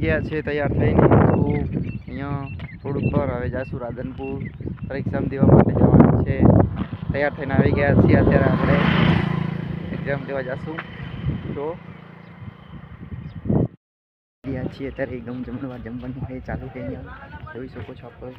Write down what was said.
ગયા છે, તૈયાર થઈને તો અહીંયા થોડુંક પર હવે જાશું રાધનપુર. પરીક્ષામ દેવા માટે જવાનું છે. તૈયાર થઈને આવી ગયા છીએ અત્યારે આપણે. એક્ઝામ દેવા જઈશું તો ગયા છીએ અત્યારે એકદમ જમણવાર જમવાનું હોય ચાલુ થઈ ગયા જોઈ શકો છો આપણે.